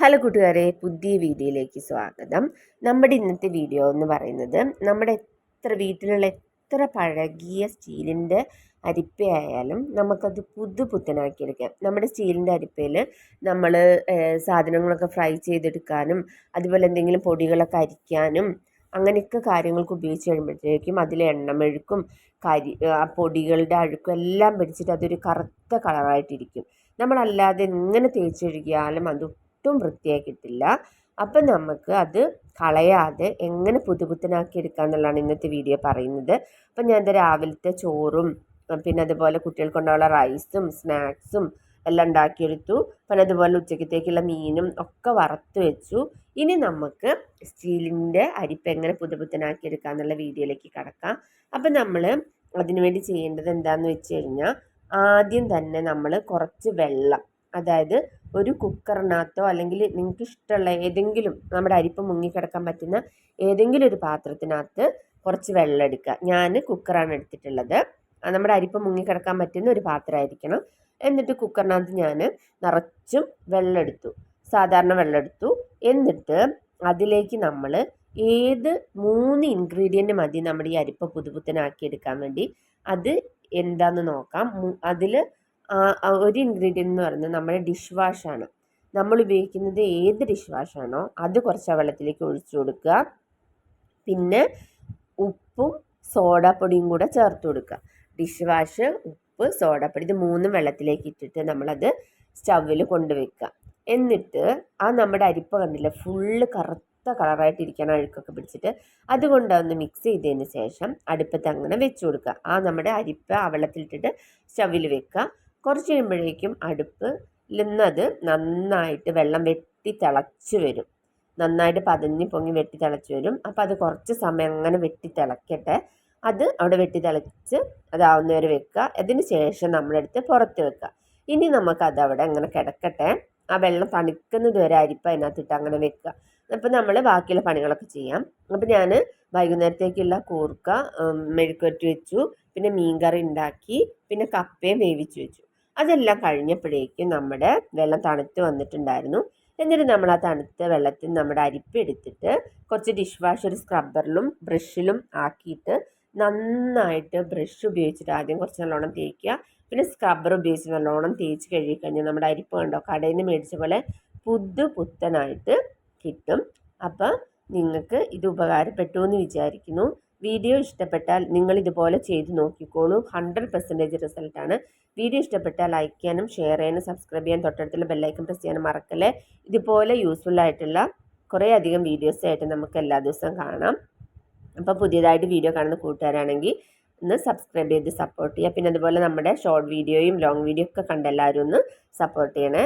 Hello കൂട്ടുകാരെ പുതിയ വീഡിയോയിലേക്ക് സ്വാഗതം. നമ്മുടെ ഇന്നത്തെ വീഡിയോ എന്ന് പറയുന്നത് നമ്മുടെ എത്ര വീട്ടിലുള്ള എത്ര പഴകിയ സ്റ്റീലിന്റെ അരിപ്പയായാലും നമുക്കത് പുതു പുത്തനാക്കിയെടുക്കാം. നമ്മുടെ സ്റ്റീലിന്റെ അരിപ്പയിൽ നമ്മൾ സാധനങ്ങളൊക്കെ ഫ്രൈ ചെയ്തെടുക്കാനും അതുപോലെ എന്തെങ്കിലും പൊടികളൊക്കെ അരിക്കാനും അങ്ങനെയൊക്കെ കാര്യങ്ങൾക്ക് ഉപയോഗിച്ച് കഴിയുമ്പോഴത്തേക്കും അതിലെ എണ്ണമെഴുക്കും കരി ആ പൊടികളുടെ അഴുക്കും എല്ലാം പിടിച്ചിട്ട് അതൊരു കറുത്ത കളറായിട്ടിരിക്കും. നമ്മളല്ലാതെ എങ്ങനെ തേച്ചൊഴുകിയാലും അത് ഒട്ടും വൃത്തിയാക്കിയിട്ടില്ല. അപ്പം നമുക്ക് അത് കളയാതെ എങ്ങനെ പുതുപുത്തനാക്കി എടുക്കുക എന്നുള്ളതാണ് ഇന്നത്തെ വീഡിയോ പറയുന്നത്. അപ്പം ഞാൻ രാവിലത്തെ ചോറും പിന്നെ അതുപോലെ കുട്ടികൾക്ക് കൊണ്ടുള്ള റൈസും സ്നാക്സും എല്ലാം ഉണ്ടാക്കിയെടുത്തു. പിന്നെ അതുപോലെ ഉച്ചക്കത്തേക്കുള്ള മീനും ഒക്കെ വറുത്ത് വെച്ചു. ഇനി നമുക്ക് സ്റ്റീലിന്റെ അരിപ്പ് എങ്ങനെ പുതുപുത്തനാക്കി എടുക്കുക എന്നുള്ള വീഡിയോയിലേക്ക് കിടക്കാം. അപ്പം നമ്മൾ അതിനുവേണ്ടി ചെയ്യേണ്ടത് എന്താണെന്ന് വെച്ച് കഴിഞ്ഞാൽ ആദ്യം തന്നെ നമ്മൾ കുറച്ച് വെള്ളം അതായത് ഒരു കുക്കറിനകത്തോ അല്ലെങ്കിൽ നിങ്ങൾക്ക് ഇഷ്ടമുള്ള ഏതെങ്കിലും നമ്മുടെ അരിപ്പ് മുങ്ങിക്കിടക്കാൻ പറ്റുന്ന ഏതെങ്കിലും ഒരു പാത്രത്തിനകത്ത് കുറച്ച് വെള്ളം എടുക്കുക. ഞാൻ കുക്കറാണ് എടുത്തിട്ടുള്ളത്. നമ്മുടെ അരിപ്പ് മുങ്ങിക്കിടക്കാൻ പറ്റുന്ന ഒരു പാത്രമായിരിക്കണം. എന്നിട്ട് കുക്കറിനകത്ത് ഞാൻ നിറച്ചും വെള്ളം എടുത്തു. സാധാരണ വെള്ളം എടുത്തു. എന്നിട്ട് അതിലേക്ക് നമ്മൾ ഏത് മൂന്ന് ഇൻഗ്രീഡിയന്റ് മതി നമ്മുടെ ഈ അരിപ്പ പുതുപുത്തനാക്കി എടുക്കാൻ വേണ്ടി. അത് എന്താന്ന് നോക്കാം. അതിൽ ഒരു ഇൻഗ്രീഡിയന്റ് എന്ന് പറയുന്നത് നമ്മുടെ ഡിഷ് വാഷാണ് നമ്മൾ ഉപയോഗിക്കുന്നത് ഏത് ഡിഷ് വാഷാണോ അത് കുറച്ച് വെള്ളത്തിലേക്ക് ഒഴിച്ചു കൊടുക്കുക. പിന്നെ ഉപ്പും സോഡാപ്പൊടിയും കൂടെ ചേർത്ത് കൊടുക്കുക. ഡിഷ് വാഷ് ഉപ്പ് സോഡാപ്പൊടി ഇത് മൂന്നും വെള്ളത്തിലേക്ക് ഇട്ടിട്ട് നമ്മളത് സ്റ്റൗവിൽ കൊണ്ടുവയ്ക്കുക എന്നിട്ട് ആ നമ്മുടെ അരിപ്പ കണ്ടില്ല ഫുള്ള് കറുത്ത കളറായിട്ടിരിക്കണം അഴുക്കൊക്കെ പിടിച്ചിട്ട് അതുകൊണ്ട് ഒന്ന് മിക്സ് ചെയ്തതിന് ശേഷം അടുപ്പത്ത് അങ്ങനെ വെച്ച് കൊടുക്കുക. ആ നമ്മുടെ അരിപ്പ ആ വെള്ളത്തിലിട്ടിട്ട് സ്റ്റൗവിൽ വെക്കുക. കുറച്ച് കഴിയുമ്പോഴേക്കും അടുപ്പ് ലിന്നത് നന്നായിട്ട് വെള്ളം വെട്ടി തിളച്ച് വരും. നന്നായിട്ട് പതഞ്ഞ് പൊങ്ങി വെട്ടി തിളച്ച് വരും. അപ്പോൾ അത് കുറച്ച് സമയം അങ്ങനെ വെട്ടി തിളക്കട്ടെ. അത് അവിടെ വെട്ടി തിളച്ച് അതാവുന്ന വരെ വെക്കുക. അതിന് ശേഷം നമ്മളെടുത്ത് പുറത്ത് വെക്കുക. ഇനി നമുക്കത് അവിടെ അങ്ങനെ കിടക്കട്ടെ. ആ വെള്ളം തണുക്കുന്നത് വരെ അരിപ്പ അതിനകത്തിട്ട് അങ്ങനെ വെക്കുക. അപ്പോൾ നമ്മൾ ബാക്കിയുള്ള പണികളൊക്കെ ചെയ്യാം. അപ്പോൾ ഞാൻ വൈകുന്നേരത്തേക്കുള്ള കൂർക്ക മെഴുക്കുവരട്ടി വെച്ചു. പിന്നെ മീൻകറി ഉണ്ടാക്കി. പിന്നെ കപ്പയും വേവിച്ച് വെച്ചു. അതെല്ലാം കഴിഞ്ഞപ്പോഴേക്കും നമ്മുടെ വെള്ളം തണുത്ത് വന്നിട്ടുണ്ടായിരുന്നു. എന്നിട്ട് നമ്മൾ ആ തണുത്ത വെള്ളത്തിൽ നമ്മുടെ അരിപ്പ് എടുത്തിട്ട് കുറച്ച് ഡിഷ് വാഷർ സ്ക്രബ്ബറിലും ബ്രഷിലും ആക്കിയിട്ട് നന്നായിട്ട് ബ്രഷ് ഉപയോഗിച്ചിട്ട് ആദ്യം കുറച്ച് നല്ലോണം തേക്കുക. പിന്നെ സ്ക്രബ്ബർ ഉപയോഗിച്ച് നല്ലോണം തേച്ച് കഴുകി കഴിഞ്ഞാൽ നമ്മുടെ അരിപ്പ് കണ്ടോ? കടയിൽ നിന്ന് മേടിച്ച പോലെ പുതു പുത്തനായിട്ട് കിട്ടും. അപ്പം നിങ്ങൾക്ക് ഇത് ഉപകാരപ്പെട്ടു എന്ന് വിചാരിക്കുന്നു. വീഡിയോ ഇഷ്ടപ്പെട്ടാൽ നിങ്ങൾ ഇതുപോലെ ചെയ്ത് നോക്കിക്കോളൂ. ഹൺഡ്രഡ് പെർസെന്റേജ് റിസൾട്ടാണ് വീഡിയോ ഇഷ്ടപ്പെട്ടാൽ ലൈക്ക് ചെയ്യാനും ഷെയർ ചെയ്യാനും സബ്സ്ക്രൈബ് ചെയ്യാൻ തൊട്ടടുത്തുള്ള ബെല്ലൈക്കൺ പ്രസ് ചെയ്യാനും മറക്കല്ലേ. ഇതുപോലെ യൂസ്ഫുൾ ആയിട്ടുള്ള കുറേ അധികം വീഡിയോസ് ആയിട്ട് നമുക്ക് എല്ലാ ദിവസവും കാണാം. അപ്പോൾ പുതിയതായിട്ട് വീഡിയോ കാണുന്ന കൂട്ടുകാരാണെങ്കിൽ ഒന്ന് സബ്സ്ക്രൈബ് ചെയ്ത് സപ്പോർട്ട് ചെയ്യുക. പിന്നെ അതുപോലെ നമ്മുടെ ഷോർട്ട് വീഡിയോയും ലോങ് വീഡിയോ ഒക്കെ കണ്ടെല്ലാവരും ഒന്ന് സപ്പോർട്ട് ചെയ്യണേ.